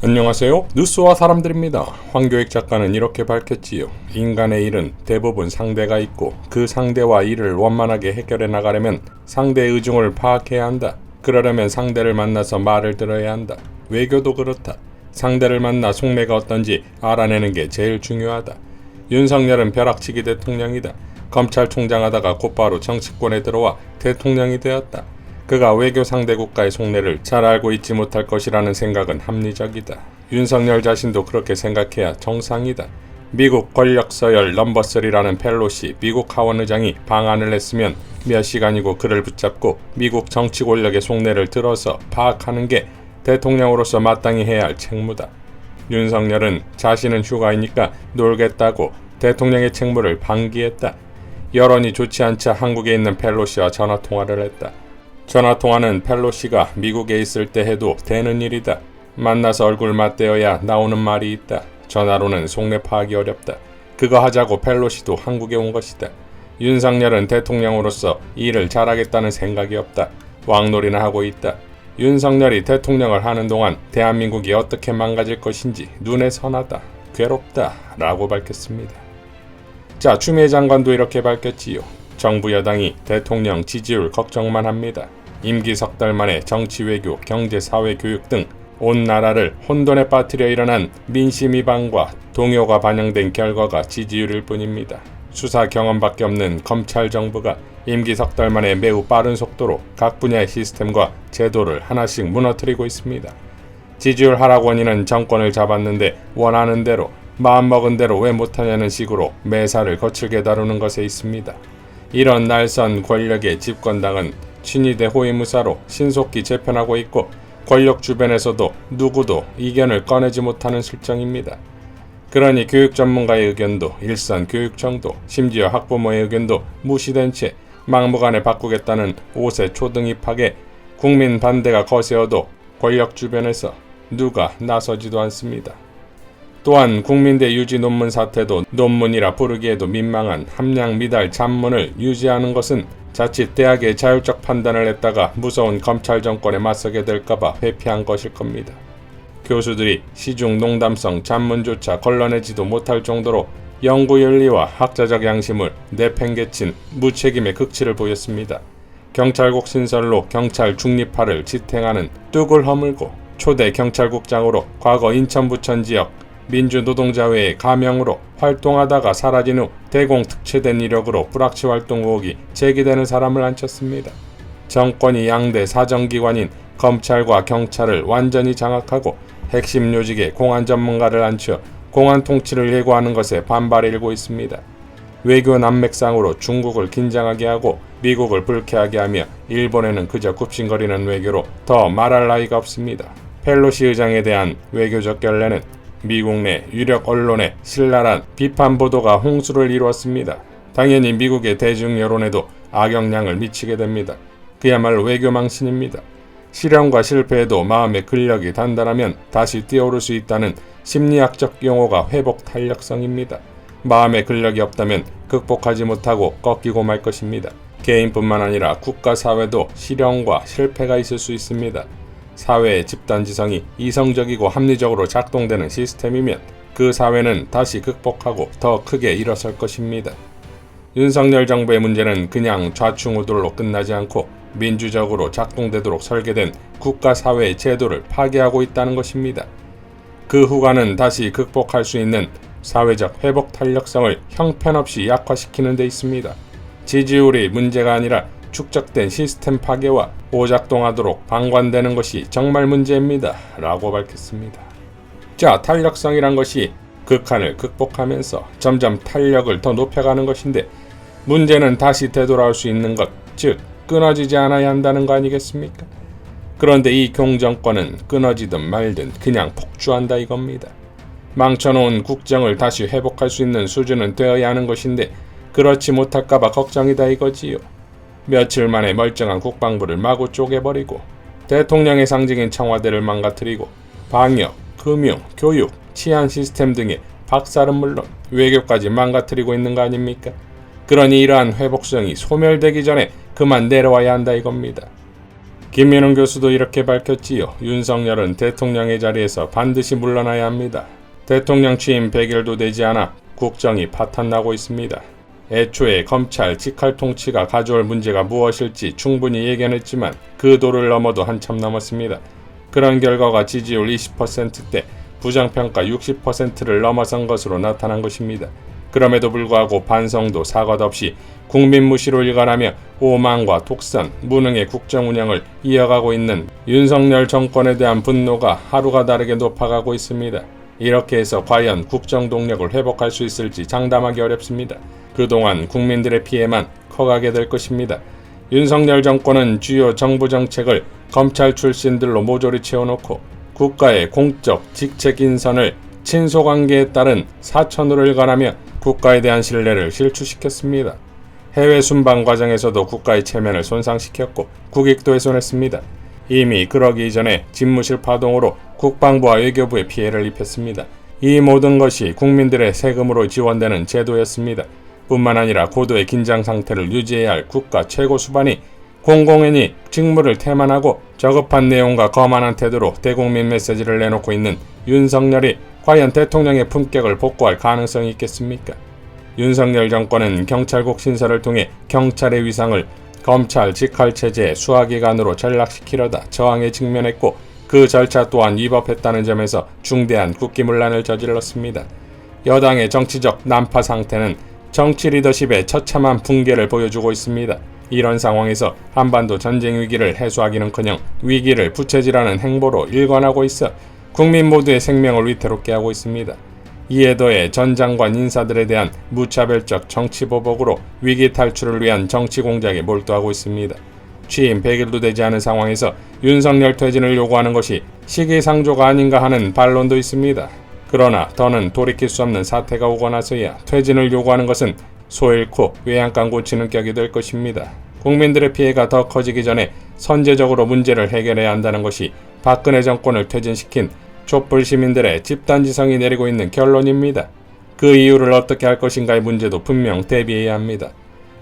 안녕하세요. 뉴스와 사람들입니다. 황교익 작가는 이렇게 밝혔지요. 인간의 일은 대부분 상대가 있고 그 상대와 일을 원만하게 해결해 나가려면 상대의 의중을 파악해야 한다. 그러려면 상대를 만나서 말을 들어야 한다. 외교도 그렇다. 상대를 만나 속내가 어떤지 알아내는 게 제일 중요하다. 윤석열은 벼락치기 대통령이다. 검찰총장 하다가 곧바로 정치권에 들어와 대통령이 되었다. 그가 외교 상대 국가의 속내를 잘 알고 있지 못할 것이라는 생각은 합리적이다. 윤석열 자신도 그렇게 생각해야 정상이다. 미국 권력 서열 넘버 3라는 펠로시 미국 하원 의장이 방안을 냈으면 몇 시간이고 그를 붙잡고 미국 정치 권력의 속내를 들어서 파악하는 게 대통령으로서 마땅히 해야 할 책무다. 윤석열은 자신은 휴가이니까 놀겠다고 대통령의 책무를 방기했다. 여론이 좋지 않자 한국에 있는 펠로시와 전화 통화를 했다. 전화 통화는 펠로시가 미국에 있을 때 해도 되는 일이다. 만나서 얼굴 맞대어야 나오는 말이 있다. 전화로는 속내 파악이 어렵다. 그거 하자고 펠로시도 한국에 온 것이다. 윤석열은 대통령으로서 일을 잘하겠다는 생각이 없다. 왕놀이나 하고 있다. 윤석열이 대통령을 하는 동안 대한민국이 어떻게 망가질 것인지 눈에 선하다. 괴롭다. 라고 밝혔습니다. 자, 추미애 장관도 이렇게 밝혔지요. 정부 여당이 대통령 지지율 걱정만 합니다. 임기 석 달 만에 정치 외교, 경제, 사회, 교육 등 온 나라를 혼돈에 빠뜨려 일어난 민심 위반과 동요가 반영된 결과가 지지율일 뿐입니다. 수사 경험밖에 없는 검찰 정부가 임기 석 달 만에 매우 빠른 속도로 각 분야의 시스템과 제도를 하나씩 무너뜨리고 있습니다. 지지율 하락 원인은 정권을 잡았는데 원하는 대로 마음먹은 대로 왜 못하냐는 식으로 매사를 거칠게 다루는 것에 있습니다. 이런 날선 권력의 집권당은 친위대 호위무사로 신속히 재편하고 있고 권력 주변에서도 누구도 이견을 꺼내지 못하는 실정입니다. 그러니 교육 전문가의 의견도 일선 교육 정도 심지어 학부모의 의견도 무시된 채 막무가내 바꾸겠다는 5세 초등 입학에 국민 반대가 거세어도 권력 주변에서 누가 나서지도 않습니다. 또한 국민대 유지 논문 사태도 논문이라 부르기에도 민망한 함량 미달 잔문을 유지하는 것은 자칫 대학의 자율적 판단을 했다가 무서운 검찰 정권에 맞서게 될까봐 회피한 것일 겁니다. 교수들이 시중 농담성 잔문조차 걸러내지도 못할 정도로 연구 윤리와 학자적 양심을 내팽개친 무책임의 극치를 보였습니다. 경찰국 신설로 경찰 중립화를 지탱하는 뚝을 허물고 초대 경찰국장으로 과거 인천 부천 지역 민주노동자회의 가명으로 활동하다가 사라진 후 대공 특채된 이력으로 불확치 활동 의혹이 제기되는 사람을 앉혔습니다. 정권이 양대 사정기관인 검찰과 경찰을 완전히 장악하고 핵심 요직에 공안 전문가를 앉혀 공안 통치를 예고하는 것에 반발이 일고 있습니다. 외교 난맥상으로 중국을 긴장하게 하고 미국을 불쾌하게 하며 일본에는 그저 굽신거리는 외교로 더 말할 나위가 없습니다. 펠로시 의장에 대한 외교적 결례는 미국 내 유력 언론의 신랄한 비판 보도가 홍수를 이루었습니다. 당연히 미국의 대중 여론에도 악영향을 미치게 됩니다. 그야말로 외교 망신입니다. 실현과 실패에도 마음의 근력이 단단하면 다시 뛰어오를 수 있다는 심리학적 용어가 회복 탄력성입니다. 마음의 근력이 없다면 극복하지 못하고 꺾이고 말 것입니다. 개인뿐만 아니라 국가 사회도 실현과 실패가 있을 수 있습니다. 사회의 집단 지성이 이성적이고 합리적으로 작동되는 시스템이면 그 사회는 다시 극복하고 더 크게 일어설 것입니다. 윤석열 정부의 문제는 그냥 좌충우돌로 끝나지 않고 민주적으로 작동되도록 설계된 국가 사회의 제도를 파괴하고 있다는 것입니다. 그 후과는 다시 극복할 수 있는 사회적 회복 탄력성을 형편없이 약화시키는 데 있습니다. 지지율이 문제가 아니라 축적된 시스템 파괴와 오작동하도록 방관되는 것이 정말 문제입니다. 라고 밝혔습니다. 자, 탄력성이란 것이 극한을 극복하면서 점점 탄력을 더 높여가는 것인데 문제는 다시 되돌아올 수 있는 것, 즉 끊어지지 않아야 한다는 거 아니겠습니까? 그런데 이 경정권은 끊어지든 말든 그냥 폭주한다 이겁니다. 망쳐놓은 국정을 다시 회복할 수 있는 수준은 되어야 하는 것인데 그렇지 못할까봐 걱정이다 이거지요. 며칠 만에 멀쩡한 국방부를 마구 쪼개버리고 대통령의 상징인 청와대를 망가뜨리고 방역, 금융, 교육, 치안 시스템 등의 박살은 물론 외교까지 망가뜨리고 있는 거 아닙니까? 그러니 이러한 회복성이 소멸되기 전에 그만 내려와야 한다 이겁니다. 김민훈 교수도 이렇게 밝혔지요. 윤석열은 대통령의 자리에서 반드시 물러나야 합니다. 대통령 취임 100일도 되지 않아 국정이 파탄나고 있습니다. 애초에 검찰 직할 통치가 가져올 문제가 무엇일지 충분히 예견했지만 그 도를 넘어도 한참 넘었습니다. 그런 결과가 지지율 20%대 부정평가 60%를 넘어선 것으로 나타난 것입니다. 그럼에도 불구하고 반성도 사과도 없이 국민 무시로 일관하며 오만과 독선, 무능의 국정 운영을 이어가고 있는 윤석열 정권에 대한 분노가 하루가 다르게 높아가고 있습니다. 이렇게 해서 과연 국정 동력을 회복할 수 있을지 장담하기 어렵습니다. 그동안 국민들의 피해만 커가게 될 것입니다. 윤석열 정권은 주요 정부 정책을 검찰 출신들로 모조리 채워놓고 국가의 공적 직책 인선을 친소 관계에 따른 사천으로 일관하며 국가에 대한 신뢰를 실추시켰습니다. 해외 순방 과정에서도 국가의 체면을 손상시켰고 국익도 훼손했습니다. 이미 그러기 이전에 집무실 파동으로 국방부와 외교부에 피해를 입혔습니다. 이 모든 것이 국민들의 세금으로 지원되는 제도였습니다. 뿐만 아니라 고도의 긴장 상태를 유지해야 할 국가 최고 수반이 공공연히 직무를 태만하고 저급한 내용과 거만한 태도로 대국민 메시지를 내놓고 있는 윤석열이 과연 대통령의 품격을 복구할 가능성이 있겠습니까? 윤석열 정권은 경찰국 신설을 통해 경찰의 위상을 검찰 직할 체제 수하기관으로 전락시키려다 저항에 직면했고 그 절차 또한 위법했다는 점에서 중대한 국기문란을 저질렀습니다. 여당의 정치적 난파 상태는 정치 리더십의 처참한 붕괴를 보여주고 있습니다. 이런 상황에서 한반도 전쟁 위기를 해소하기는커녕 위기를 부채질하는 행보로 일관하고 있어 국민 모두의 생명을 위태롭게 하고 있습니다. 이에 더해 전 장관 인사들에 대한 무차별적 정치 보복으로 위기 탈출을 위한 정치 공작에 몰두하고 있습니다. 취임 100일도 되지 않은 상황에서 윤석열 퇴진을 요구하는 것이 시기상조가 아닌가 하는 반론도 있습니다. 그러나 더는 돌이킬 수 없는 사태가 오고 나서야 퇴진을 요구하는 것은 소 잃고 외양간 고치는 격이 될 것입니다. 국민들의 피해가 더 커지기 전에 선제적으로 문제를 해결해야 한다는 것이 박근혜 정권을 퇴진시킨 촛불 시민들의 집단 지성이 내리고 있는 결론입니다. 그 이유를 어떻게 할 것인가의 문제도 분명 대비해야 합니다.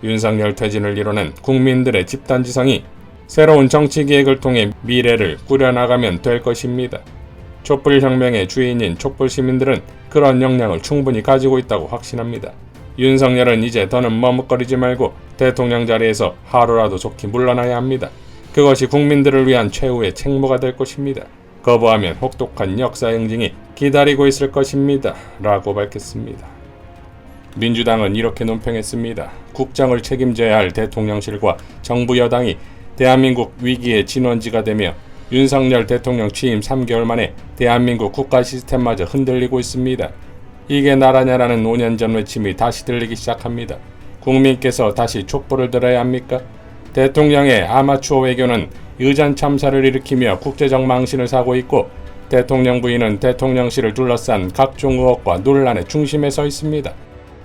윤석열 퇴진을 이뤄낸 국민들의 집단 지성이 새로운 정치 계획을 통해 미래를 꾸려나가면 될 것입니다. 촛불혁명의 주인인 촛불 시민들은 그런 역량을 충분히 가지고 있다고 확신합니다. 윤석열은 이제 더는 머뭇거리지 말고 대통령 자리에서 하루라도 좋게 물러나야 합니다. 그것이 국민들을 위한 최후의 책무가 될 것입니다. 거부하면 혹독한 역사 행징이 기다리고 있을 것입니다. 라고 밝혔습니다. 민주당은 이렇게 논평했습니다. 국정을 책임져야 할 대통령실과 정부 여당이 대한민국 위기의 진원지가 되며 윤석열 대통령 취임 3개월 만에 대한민국 국가 시스템마저 흔들리고 있습니다. 이게 나라냐라는 5년 전 외침이 다시 들리기 시작합니다. 국민께서 다시 촛불을 들어야 합니까? 대통령의 아마추어 외교는 의전 참사를 일으키며 국제적 망신을 사고 있고 대통령 부인은 대통령실을 둘러싼 각종 의혹과 논란의 중심에 서 있습니다.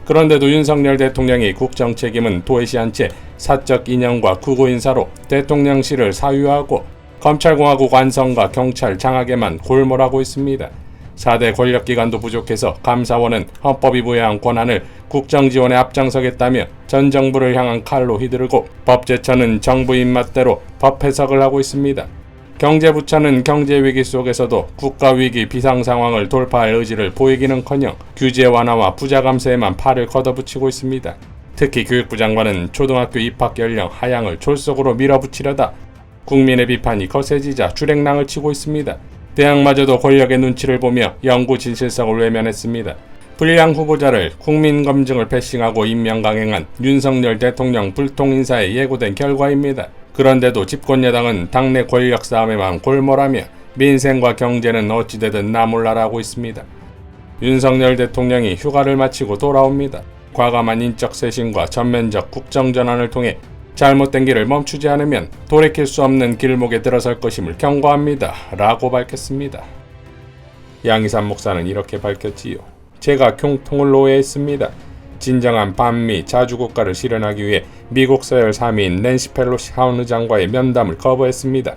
그런데도 윤석열 대통령이 국정 책임은 도외시한 채 사적 인연과 구고 인사로 대통령실을 사유하고 검찰공화국 완성과 경찰 장악에만 골몰하고 있습니다. 4대 권력기관도 부족해서 감사원은 헌법이 부여한 권한을 국정지원에 앞장서겠다며 전 정부를 향한 칼로 휘두르고 법제처는 정부 입맛대로 법 해석을 하고 있습니다. 경제부처는 경제위기 속에서도 국가위기 비상상황을 돌파할 의지를 보이기는커녕 규제 완화와 부자 감세에만 팔을 걷어붙이고 있습니다. 특히 교육부 장관은 초등학교 입학 연령 하향을 졸속으로 밀어붙이려다 국민의 비판이 거세지자 주랭랑을 치고 있습니다. 대학마저도 권력의 눈치를 보며 연구 진실성을 외면했습니다. 불량 후보자를 국민 검증을 패싱하고 임명 강행한 윤석열 대통령 불통 인사에 예고된 결과입니다. 그런데도 집권 여당은 당내 권력 싸움에만 골몰하며 민생과 경제는 어찌되든 나몰라라고 있습니다. 윤석열 대통령이 휴가를 마치고 돌아옵니다. 과감한 인적 쇄신과 전면적 국정 전환을 통해 잘못된 길을 멈추지 않으면 돌이킬 수 없는 길목에 들어설 것임을 경고합니다. 라고 밝혔습니다. 양희삼 목사는 이렇게 밝혔지요. 제가 교통을 노예했습니다. 진정한 반미 자주국가를 실현하기 위해 미국 서열 3위인 낸시 펠로시 하원 의장과의 면담을 거부했습니다.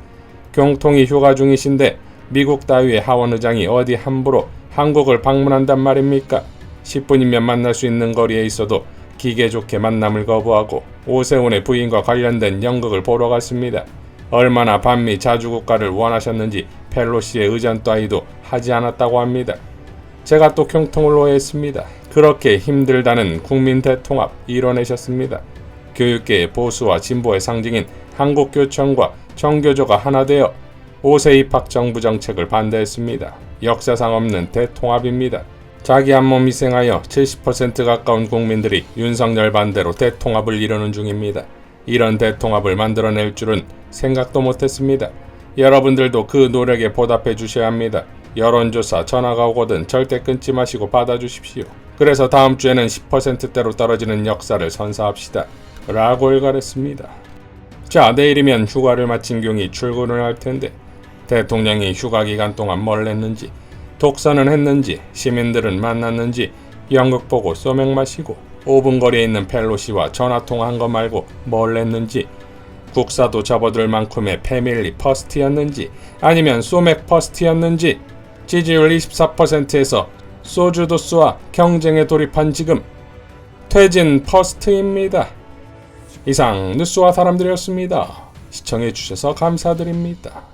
경통이 휴가 중이신데 미국 따위의 하원 의장이 어디 함부로 한국을 방문한단 말입니까? 10분이면 만날 수 있는 거리에 있어도 기계 좋게 만남을 거부하고 오세훈의 부인과 관련된 연극을 보러 갔습니다. 얼마나 반미 자주국가를 원하셨는지 펠로시의 의전 따위도 하지 않았다고 합니다. 제가 또 경통을 오해했습니다. 그렇게 힘들다는 국민 대통합 이뤄내셨습니다. 교육계의 보수와 진보의 상징인 한국교청과 정교조가 하나 되어 5세 입학 정부 정책을 반대했습니다. 역사상 없는 대통합입니다. 자기 한 몸 희생하여 70% 가까운 국민들이 윤석열 반대로 대통합을 이루는 중입니다. 이런 대통합을 만들어낼 줄은 생각도 못했습니다. 여러분들도 그 노력에 보답해 주셔야 합니다. 여론조사 전화가 오거든 절대 끊지 마시고 받아주십시오. 그래서 다음 주에는 10%대로 떨어지는 역사를 선사합시다. 라고 일갈했습니다. 자, 내일이면 휴가를 마친 경이 출근을 할 텐데 대통령이 휴가 기간 동안 뭘 했는지, 독서는 했는지, 시민들은 만났는지, 연극 보고 소맥 마시고 5분 거리에 있는 펠로시와 전화 통화한 거 말고 뭘 했는지, 국사도 접어들 만큼의 패밀리 퍼스트였는지, 아니면 소맥 퍼스트였는지, 지지율 24%에서 소주도 쏘아 경쟁에 돌입한 지금 퇴진 퍼스트입니다. 이상 뉴스와 사람들이었습니다. 시청해주셔서 감사드립니다.